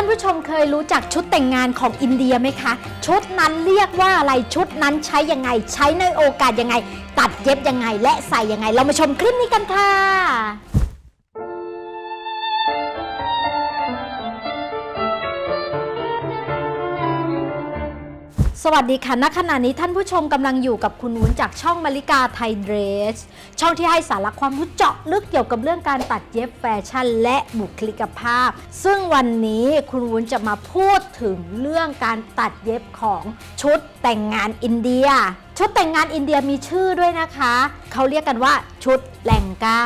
านผู้ชมเคยรู้จักชุดแต่งงานของอินเดียไหมคะ ชุดนั้นเรียกว่าอะไรชุดนั้นใช้ยังไง ใช้ในโอกาสยังไง ตัดเย็บยังไง และใส่ยังไง เรามาชมคลิปนี้กันค่ะ สวัสดีค่ะ ณ ขณะนี้ท่านผู้ชมกำลังอยู่กับคุณวุ้นจากช่องมาริกาไทยเดรส ช่องที่ให้สาระความรู้เจาะลึกเกี่ยวกับเรื่องการตัดเย็บแฟชั่นและบุคลิกภาพ ซึ่งวันนี้คุณวุ้นจะมาพูดถึงเรื่องการตัดเย็บของชุดแต่งงานอินเดีย ชุดแต่งงานอินเดียมีชื่อด้วยนะคะ เขาเรียกกันว่าชุดแลงกา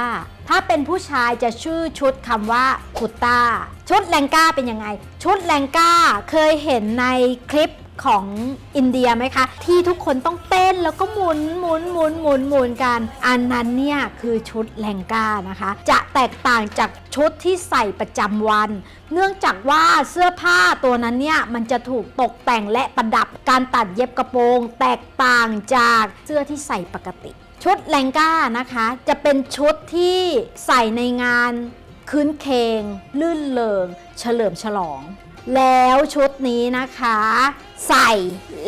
ถ้าเป็นผู้ชายจะชื่อชุดคำว่ากุตตาชุดแลงกาเป็นยังไง ชุดแลงกาเคยเห็นในคลิป ของอินเดียไหมคะ ที่ทุกคนต้องเต้นแล้วก็หมุนหมุนหมุนหมุนหมุนกัน อันนั้นเนี่ยคือชุดแลงกานะคะ จะแตกต่างจากชุดที่ใส่ประจำวัน เนื่องจากว่าเสื้อผ้าตัวนั้นเนี่ยมันจะถูกตกแต่งและประดับการตัดเย็บกระโปรง แตกต่างจากเสื้อที่ใส่ปกติ ชุดแลงกานะคะ จะเป็นชุดที่ใส่ในงานคืนเคง ลื่นเลิง เฉลิมฉลอง แล้วชุดนี้นะคะ ใส่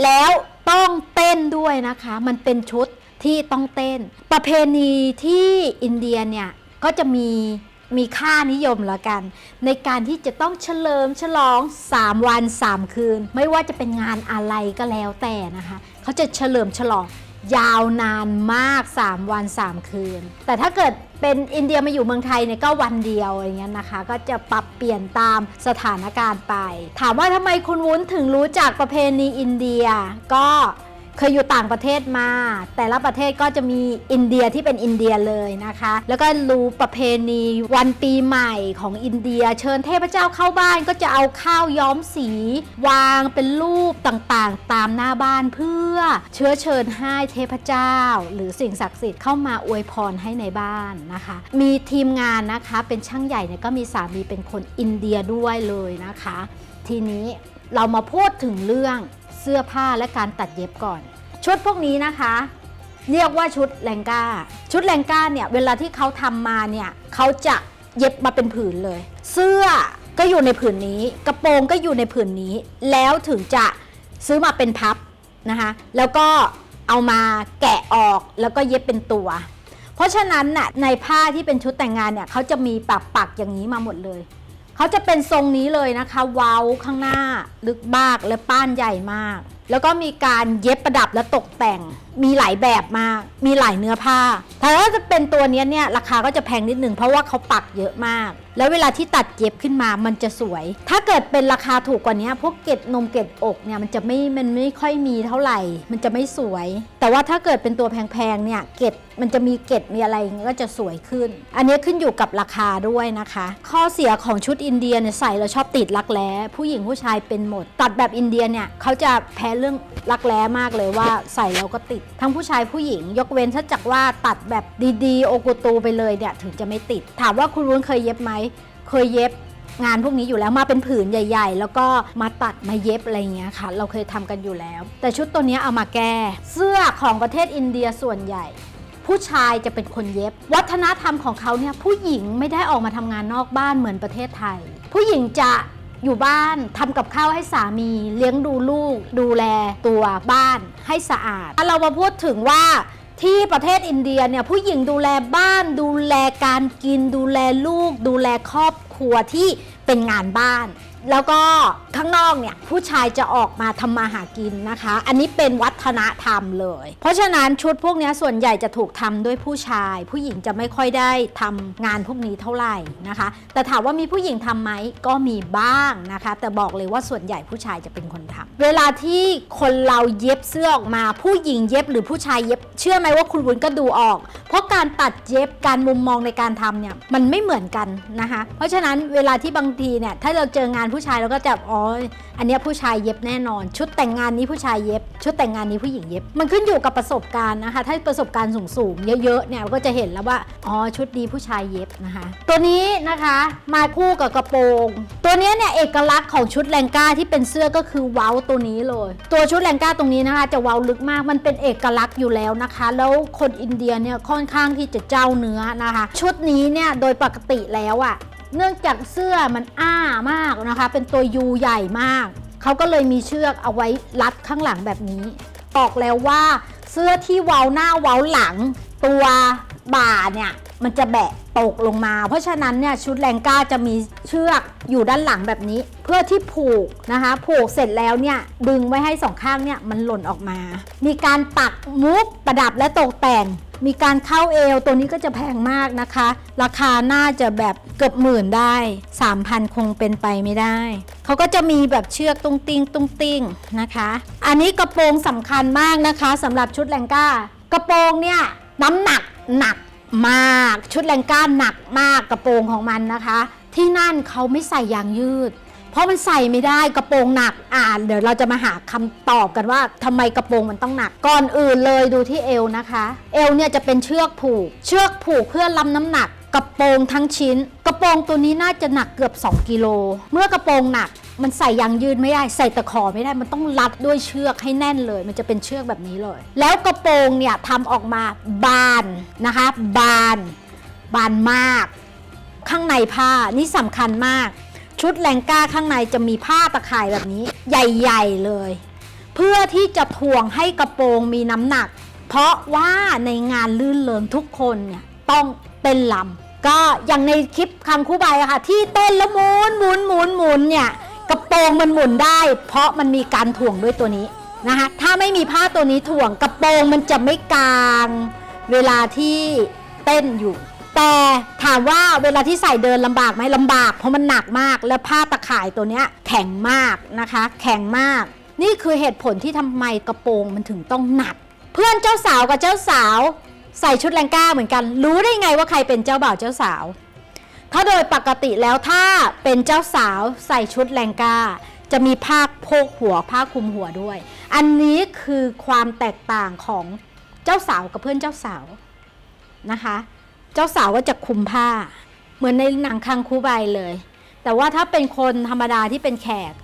แล้วต้องเต้นด้วยนะคะ มันเป็นชุดที่ต้องเต้น ประเพณีที่อินเดียเนี่ย ก็จะมีมีค่านิยมละกัน ในการที่จะต้องเฉลิมฉลอง 3 วัน 3 คืน ไม่ว่าจะเป็นงานอะไรก็แล้วแต่นะคะ เขาจะเฉลิมฉลองยาวนานมาก 3 วัน 3 คืน แต่ถ้าเกิด เป็นอินเดียมาอยู่เมืองไทยเนี่ยก็วันเดียวอย่างเงี้ยนะคะ ก็จะปรับเปลี่ยนตามสถานการณ์ไป ถามว่าทำไมคุณวุ้นถึงรู้จักประเพณีอินเดีย ก็ เคยอยู่ต่างประเทศมา แต่ละประเทศก็จะมีอินเดียที่เป็นอินเดียเลยนะคะ แล้วก็รู้ประเพณีวันปีใหม่ของอินเดีย เชิญเทพเจ้าเข้าบ้านก็จะเอาข้าวย้อมสี วางเป็นรูปต่างๆ ตามหน้าบ้านเพื่อเชื้อเชิญให้เทพเจ้า หรือสิ่งศักดิ์สิทธิ์เข้ามาอวยพรให้ในบ้านนะคะ มีทีมงานนะคะเป็นช่างใหญ่เนี่ยก็มีสามีเป็นคนอินเดียด้วยเลยนะคะ ทีนี้เรามาพูดถึงเรื่อง สื้อผ้าและการตัดเย็บก่อน ชุดพวกนี้นะคะ เรียกว่าชุดแลงกาชุดแลงกาเนี่ยเวลาที่เขาทำมาเนี่ยเขาจะเย็บมาเป็นผืนเลย เสื้อก็อยู่ในผืนนี้ กระโปรงก็อยู่ในผืนนี้ แล้วถึงจะซื้อมาเป็นพับนะคะแล้วก็เอามาแกะออกแล้วก็เย็บเป็นตัว เพราะฉะนั้นน่ะในผ้าที่เป็นชุดแต่งงานเนี่ยเขาจะมีปักปักๆอย่างนี้มาหมดเลย เขาจะเป็นทรงนี้เลยนะคะเว้าข้างหน้าลึกมากและป้านใหญ่มาก แล้วก็มีการเย็บประดับและตกแต่ง มีหลายแบบมาก มีหลายเนื้อผ้าถ้าจะเป็นตัวนี้เนี่ยราคาก็จะแพงนิดนึงเพราะว่าเขาปักเยอะมาก แล้วเวลาที่ตัดเย็บขึ้นมามันจะสวย ถ้าเกิดเป็นราคาถูกกว่านี้พวกเกล็ดนมเกล็ดอกเนี่ยมันจะไม่มันไม่ค่อยมีเท่าไหร่ มันจะไม่สวย แต่ว่าถ้าเกิดเป็นตัวแพงๆเนี่ยเกล็ดมันจะมีเกล็ดมีอะไรก็จะสวยขึ้น อันนี้ขึ้นอยู่กับราคาด้วยนะคะ ข้อเสียของชุดอินเดียเนี่ยใส่แล้วชอบติดรักแร้ผู้หญิงผู้ชายเป็นหมด ตัดแบบอินเดียเนี่ยเขาจะแพ้เรื่องรักแร้มากเลยว่าใส่แล้วก็ติด ทั้งผู้ชายผู้หญิง ยกเว้นถ้าจากว่าตัดแบบดีๆ โอโกตูไปเลยเนี่ยถึงจะไม่ติด ถามว่าคุณรุ้นเคยเย็บไหม เคยเย็บงานพวกนี้อยู่แล้วมาเป็นผืนใหญ่ ๆ แล้วก็มาตัดมาเย็บอะไรเงี้ยค่ะ เราเคยทำกันอยู่แล้ว แต่ชุดตัวนี้เอามาแก้ เสื้อของประเทศอินเดียส่วนใหญ่ ผู้ชายจะเป็นคนเย็บ วัฒนธรรมของเขาเนี่ยผู้หญิงไม่ได้ออกมาทำงานนอกบ้านเหมือนประเทศไทย ผู้หญิงจะอยู่บ้านทำกับข้าวให้สามี เลี้ยงดูลูก ดูแลตัวบ้านให้สะอาดถ้าเรามาพูดถึงว่า ที่ประเทศอินเดียเนี่ยผู้หญิงดูแลบ้านดูแลการกิน ดูแลลูก ดูแลครอบครัวที่เป็นงานบ้าน แล้วก็ข้างนอกเนี่ยผู้ชายจะออกมาทำมาหากินนะคะ อันนี้เป็นวัฒนธรรมเลย เพราะฉะนั้นชุดพวกนี้ส่วนใหญ่จะถูกทำด้วยผู้ชาย ผู้หญิงจะไม่ค่อยได้ทำงานพวกนี้เท่าไหร่นะคะ แต่ถามว่ามีผู้หญิงทำไหมก็มีบ้างนะคะ แต่บอกเลยว่าส่วนใหญ่ผู้ชายจะเป็นคนทำเวลาที่คนเราเย็บเสื้อออกมา ผู้หญิงเย็บหรือผู้ชายเย็บ เชื่อไหมว่าคุณวุ้นก็ดูออก เพราะการตัดเย็บการมุมมองในการทำเนี่ยมันไม่เหมือนกันนะคะ เพราะฉะนั้นเวลาที่บางทีเนี่ยถ้าเราเจองานผู้ชายเราก็จะอ๋ออันนี้ผู้ชายเย็บแน่นอน ชุดแต่งงานนี้ผู้ชายเย็บ ชุดแต่งงานนี้ผู้หญิงเย็บ มันขึ้นอยู่กับประสบการณ์นะคะ ถ้าประสบการณ์สูงๆเยอะๆเนี่ยเราก็จะเห็นแล้วว่าอ๋อชุดดีผู้ชายเย็บนะคะ ตัวนี้นะคะมาคู่กับกระโปรง ตัวนี้เนี่ยเอกลักษณ์ของชุดแลงก้าที่เป็นเสื้อก็คือเว้าตัวนี้เลย ตัวชุดแลงก้าตรงนี้นะคะ จะเว้าลึกมากมันเป็นเอกลักษณ์อยู่แล้วนะคะ แล้วคนอินเดียเนี่ยค่อนข้างที่จะเจ้าเนื้อนะคะ ชุดนี้เนี่ยโดยปกติแล้วอะ่ะ เนื่องจากเสื้อมันอ้ามากนะคะ เป็นตัวยูใหญ่มาก เขาก็เลยมีเชือกเอาไว้รัดข้างหลังแบบนี้ บอกแล้วว่าเสื้อที่เว้าหน้าเว้าหลัง ตัวบ่าเนี่ยมันจะแบะตกลงมา เพราะฉะนั้นเนี่ยชุดแรงก้าจะมีเชือกอยู่ด้านหลังแบบนี้ เพื่อที่ผูกนะคะผูกเสร็จแล้วเนี่ยดึงไว้ให้สองข้างเนี่ยมันหล่นออกมา มีการปักมุกประดับและตกแต่ง มีการเข้าเอวตัวนี้ก็จะแพงมากนะคะ ราคาน่าจะแบบเกือบหมื่นได้ 3,000 คงเป็นไปไม่ได้ เขาก็จะมีแบบเชือกตุ้งติ้งตุ้งติ้งนะคะ อันนี้กระโปรงสำคัญมากนะคะสำหรับชุดแรงก้ากระโปรงเนี่ยน้ำหนักหนักมากชุดแรงก้าหนักมากกระโปรงของมันนะคะ ที่นั่นเขาไม่ใส่ยางยืด เพราะมันใส่ไม่ได้กระโปรงหนักอ่านเดี๋ยวเราจะมาหาคำตอบกันว่าทำไมกระโปรงมันต้องหนัก ก่อนอื่นเลยดูที่เอวนะคะ เอวเนี่ยจะเป็นเชือกผูก เชือกผูกเพื่อรับน้ำหนัก กระโปรงทั้งชิ้น กระโปรงตัวนี้น่าจะหนักเกือบ 2 กิโล เมื่อกระโปรงหนัก มันใส่ยางยืดไม่ได้ ใส่ตะขอไม่ได้ มันต้องรัดด้วยเชือกให้แน่นเลย มันจะเป็นเชือกแบบนี้เลย แล้วกระโปรงเนี่ยทำออกมาบานนะคะ บาน บานมาก ข้างในผ้านี่สำคัญมาก ชุดแรงก้าข้างในจะมีผ้าตะข่ายแบบนี้ ใหญ่ ๆเลย เพื่อที่จะถ่วงให้กระโปรงมีน้ำหนัก เพราะว่าในงานลื่นเริงทุกคนเนี่ยต้องเต้นลำก็อย่างในคลิปคังคู่ใบอะค่ะ ที่เต้นแล้วหมุนหมุนหมุนหมุนเนี่ยกระโปรงมันหมุนได้ เพราะมันมีการถ่วงด้วยตัวนี้นะคะถ้าไม่มีผ้าตัวนี้ถ่วงกระโปรงมันจะไม่กลาง เวลาที่เต้นอยู่ แต่ถามว่าเวลาที่ใส่เดินลำบากไหมลำบาก เพราะมันหนักมากแล้วผ้าตะข่ายตัวเนี้ยแข็งมากนะคะ แข็งมาก นี่คือเหตุผลที่ทำไมกระโปรงมันถึงต้องหนัก เพื่อนเจ้าสาวกับเจ้าสาว ใส่ชุดแรงก้าเหมือนกัน รู้ได้ไงว่าใครเป็นเจ้าบ่าวเจ้าสาว ถ้าโดยปกติแล้วถ้าเป็นเจ้าสาวใส่ชุดแรงก้า จะมีผ้าโพกหัวผ้าคลุมหัวด้วย อันนี้คือความแตกต่างของเจ้าสาวกับเพื่อนเจ้าสาวนะคะ เจ้าสาวก็จะคลุมผ้า เหมือนในหนังคังคูใบเลย แต่ว่าถ้าเป็นคนธรรมดาที่เป็นแขก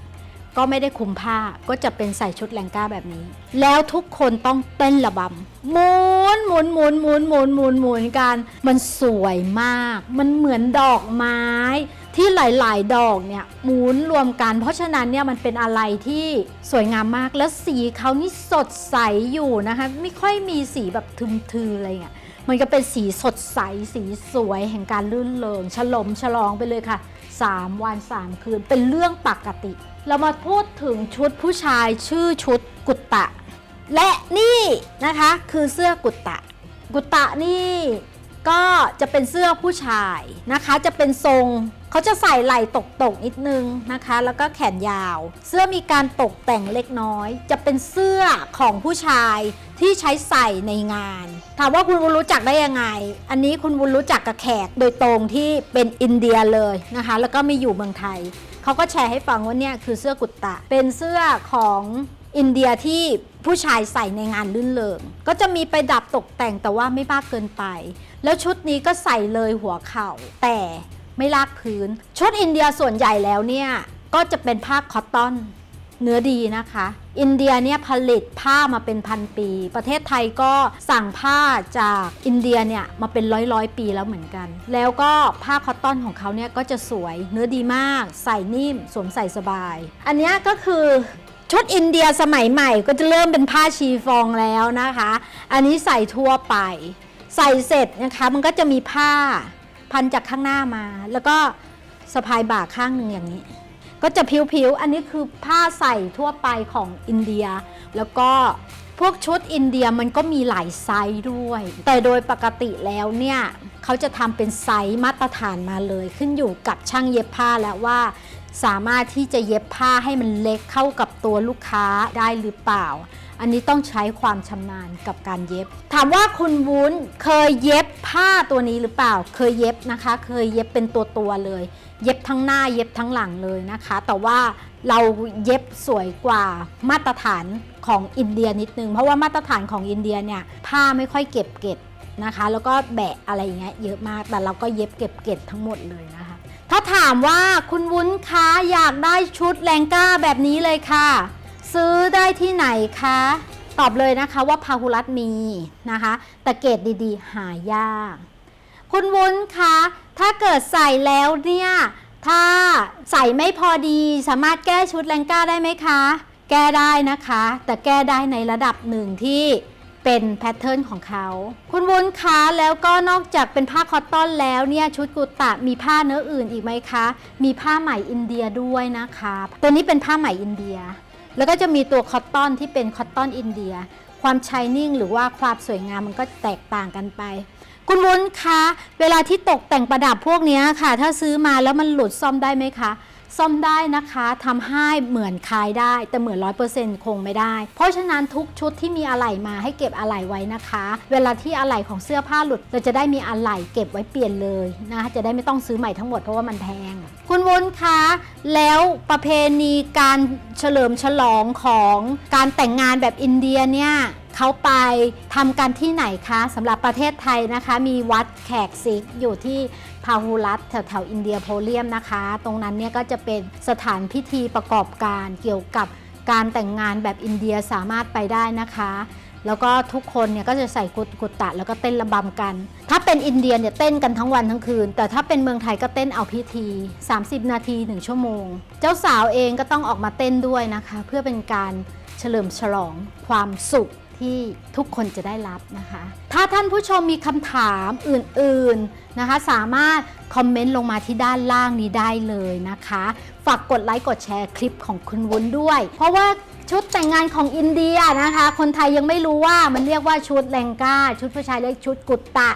ก็ไม่ได้คลุมผ้าก็จะเป็นใส่ชุดแรงก้าแบบนี้ แล้วทุกคนต้องเต้นระบำหมุนหมุนหมุนหมุนหมุนหมุนหมุนกันมันสวยมาก มันเหมือนดอกไม้ที่หลาย ๆ ดอกเนี่ยหมุนรวมกัน เพราะฉะนั้นเนี่ยมันเป็นอะไรที่สวยงามมากแล้วสีเขานี่สดใสอยู่นะคะ ไม่ค่อยมีสีแบบทึมๆอะไรเงี้ย มันก็เป็นสีสดใสสีสวยแห่งการลื่นเริงฉลมฉลองไปเลยค่ะ 3 วัน 3 คืนเป็นเรื่องปกติ เรามาพูดถึงชุดผู้ชายชื่อชุดกุตตะ และนี่นะคะคือเสื้อกุตตะ กุตตะนี่ก็จะเป็นเสื้อผู้ชายนะคะ จะเป็นทรง เขาจะใส่ไหล่ตกๆนิดนึงนะคะ แล้วก็แขนยาว เสื้อมีการตกแต่งเล็กน้อย จะเป็นเสื้อของผู้ชายที่ใช้ใส่ในงาน ถามว่าคุณวุ้นรู้จักได้ยังไง อันนี้คุณวุ้นรู้จักกับแขกโดยตรงที่เป็นอินเดียเลยนะคะ แล้วก็มีอยู่เมืองไทย เขาก็แชร์ให้ฟังว่าเนี่ยคือเสื้อกุตตะ เป็นเสื้อของอินเดียที่ผู้ชายใส่ในงานลื่นเริงก็จะมีไปดับตกแต่งแต่ว่าไม่มากเกินไป แล้วชุดนี้ก็ใส่เลยหัวเข่าแต่ ไม่ลากพื้น ชุดอินเดียส่วนใหญ่แล้วเนี่ย ก็จะเป็นผ้าคอตตอน เนื้อดีนะคะ อินเดียเนี่ยผลิตผ้ามาเป็นพันปี ประเทศไทยก็สั่งผ้าจากอินเดียเนี่ยมาเป็นร้อยร้อยปีแล้วเหมือนกัน แล้วก็ผ้าคอตตอนของเขาเนี่ยก็จะสวยเนื้อดีมาก ใส่นิ่ม สวมใส่สบาย อันนี้ก็คือชุดอินเดียสมัยใหม่ก็จะเริ่มเป็นผ้าชีฟองแล้วนะคะ อันนี้ใส่ทั่วไป ใส่เสร็จนะคะมันก็จะมีผ้า พันจากข้างหน้ามา แล้วก็สะพายบ่าข้างหนึ่งอย่างนี้ ก็จะผิวๆ อันนี้คือผ้าใส่ทั่วไปของอินเดีย แล้วก็พวกชุดอินเดียมันก็มีหลายไซส์ด้วย แต่โดยปกติแล้วเนี่ยเขาจะทำเป็นไซส์มาตรฐานมาเลย ขึ้นอยู่กับช่างเย็บผ้าแล้วว่าสามารถที่จะเย็บผ้าให้มันเล็กเข้ากับตัวลูกค้าได้หรือเปล่า อันนี้ต้องใช้ความชำนาญกับการเย็บ ถามว่าคุณวุ้นเคยเย็บ ผ้าตัวนี้หรือเปล่าเคยเย็บนะคะ เคยเย็บเป็นตัวตัวๆเลย เย็บทั้งหน้าเย็บทั้งหลังเลยนะคะ แต่ว่าเราเย็บสวยกว่ามาตรฐานของอินเดียนิดนึง เพราะว่ามาตรฐานของอินเดียเนี่ยผ้าไม่ค่อยเก็บเก็บนะคะ แล้วก็แบะอะไรอย่างเงี้ยเยอะมาก แต่เราก็เย็บเก็บเก็บทั้งหมดเลยนะคะ ถ้าถามว่าคุณวุ้นคะอยากได้ชุดแรงก้าแบบนี้เลยค่ะ ซื้อได้ที่ไหนคะ ตอบเลยนะคะว่าพาหุรัตมีนะคะ แต่เกรดดีๆ หายาก คุณวุ้นคะถ้าเกิดใส่แล้วเนี่ย ถ้าใส่ไม่พอดีสามารถแก้ชุดแรงก้าได้ไหมคะ แก้ได้นะคะ แต่แก้ได้ในระดับหนึ่งที่เป็นแพทเทิร์นของเขา คุณวุ้นคะแล้วก็นอกจากเป็นผ้าคอตตอนแล้วเนี่ยชุดกุตะมีผ้าเนื้ออื่นอีกไหมคะ มีผ้าไหมอินเดียด้วยนะคะ ตัวนี้เป็นผ้าไหมอินเดีย แล้วก็จะมีตัวคอตตอนที่เป็นคอตตอนอินเดีย ความชายนิ่งหรือว่าความสวยงามมันก็แตกต่างกันไป คุณวุ้นคะ เวลาที่ตกแต่งประดับพวกนี้ค่ะ ถ้าซื้อมาแล้วมันหลุดซ่อมได้ไหมคะ ซ่อมได้นะคะทำให้เหมือนคลายได้ แต่เหมือนร้อยเปอร์เซ็นต์คงไม่ได้ เพราะฉะนั้นทุกชุดที่มีอะไหล่มาให้เก็บอะไหล่ไว้นะคะ เวลาที่อะไหล่ของเสื้อผ้าหลุด เราจะได้มีอะไหล่เก็บไว้เปลี่ยนเลยนะคะจะได้ไม่ต้องซื้อใหม่ทั้งหมดเพราะว่ามันแพง คุณวุ้นคะ แล้วประเพณีการเฉลิมฉลองของการแต่งงานแบบอินเดียเนี่ย เขาไปทำกันที่ไหนคะสำหรับประเทศไทยนะคะ มีวัดแขกซิกอยู่ที่พาหุรัตแถวแถวๆอินเดียโพเลียมนะคะ ตรงนั้นเนี่ยก็จะเป็นสถานพิธีประกอบการเกี่ยวกับการแต่งงานแบบอินเดียสามารถไปได้นะคะ แล้วก็ทุกคนเนี่ยก็จะใส่กุตกุตะแล้วก็เต้นระบำกัน ถ้าเป็นอินเดียเนี่ยเต้นกันทั้งวันทั้งคืน แต่ถ้าเป็นเมืองไทยก็เต้นเอาพิธี 30 นาที 1 ชั่วโมง เจ้าสาวเองก็ต้องออกมาเต้นด้วยนะคะ เพื่อเป็นการเฉลิมฉลองความสุข ที่ทุกคนจะได้รับนะคะ ถ้าท่านผู้ชมมีคำถามอื่นๆนะคะ สามารถคอมเมนต์ลงมาที่ด้านล่างนี้ได้เลยนะคะ ฝากกดไลค์กดแชร์คลิปของคุณวุ้นด้วย เพราะว่าชุดแต่งงานของอินเดียนะคะ คนไทยยังไม่รู้ว่ามันเรียกว่าชุดแลงกาชุดผู้ชายเรียกชุดกุตตะ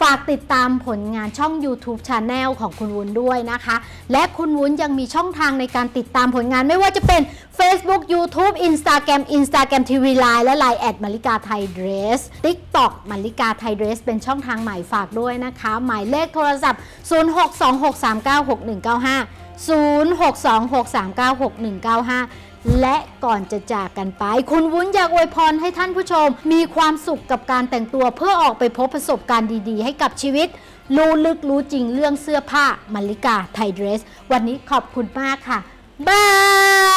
ฝากติดตามผลงานช่อง YouTube Channel ของคุณวุ้นด้วยนะคะ และคุณวุ้นยังมีช่องทางในการติดตามผลงานไม่ว่าจะเป็น Facebook YouTube Instagram Instagram TV Line และ Line แอดมาริกาไทยเดรส TikTok มาริกาไทยเดรส เป็นช่องทางใหม่ฝากด้วยนะคะ หมายเลขโทรศัพท์ 0626396195 และก่อนจะจากกันไป คุณวุ้นอยากอวยพรให้ท่านผู้ชม มีความสุขกับการแต่งตัวเพื่อออกไปพบประสบการณ์ดีๆ ให้กับชีวิต รู้ลึกรู้จริงเรื่องเสื้อผ้ามาริกาไทยเดรส วันนี้ขอบคุณมากค่ะบาย